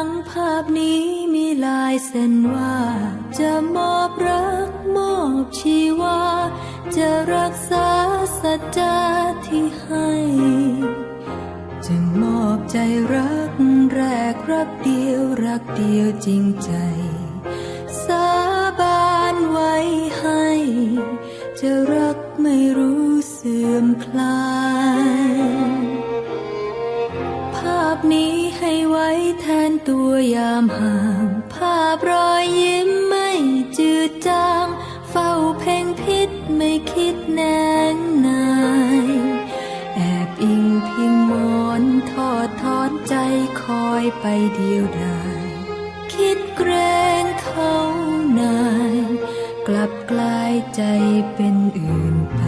ังภาพนี้มีลายเส้นว่า จะมอบรักมอบชีวา จะรักษาสัจจาที่ให้ จึงมอบใจรักแรกรักเดียวรักเดียวจริงใจ สาบานไว้ให้ จะรักไม่รู้เสื่อมคลาย นี้ให้ไว้แทนตัวยามห่าง ภาพรอยยิ้มไม่จืดจาง เฝ้าเพ่งพิษไม่คิดแนงนายแอบอิงพิงมอนทอดทอนใจคอยไปเดียวดายคิดเกรงเขานาย กลับกลายใจเป็นอื่นไป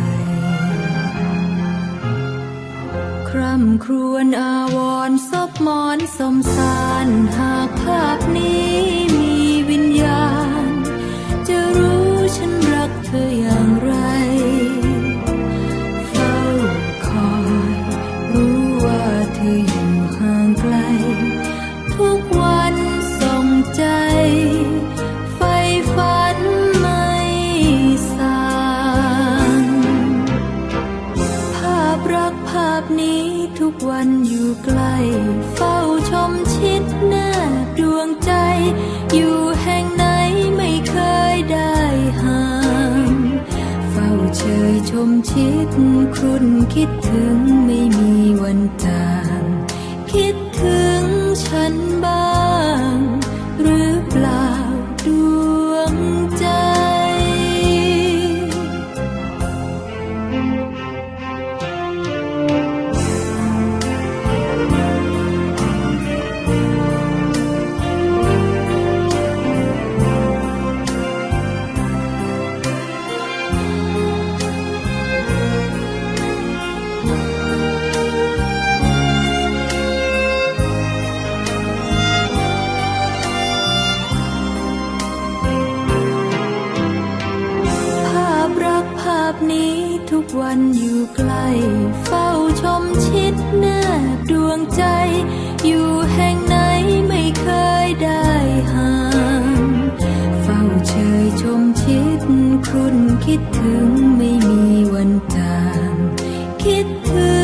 คร่ำครวญอาวรณ์ มอนสมสารหากภาพนี้มี รักภาพนี้ทุกวันอยู่ใกล้เฝ้าชมชิดแนบดวงใจ อยู่แห่งไหนไม่เคยได้ห่างเฝ้าเชยชมชิดครุ่นคิดถึงไม่มีวันจางคิดถึงฉันบ้าง วันอยู่ใกล้เฝ้าชมชิดแนบดวงใจ อยู่แห่งไหนไม่เคยได้ห่างเฝ้าเชยชมชิดคุณคิดถึงไม่มีวันจางคิดถึง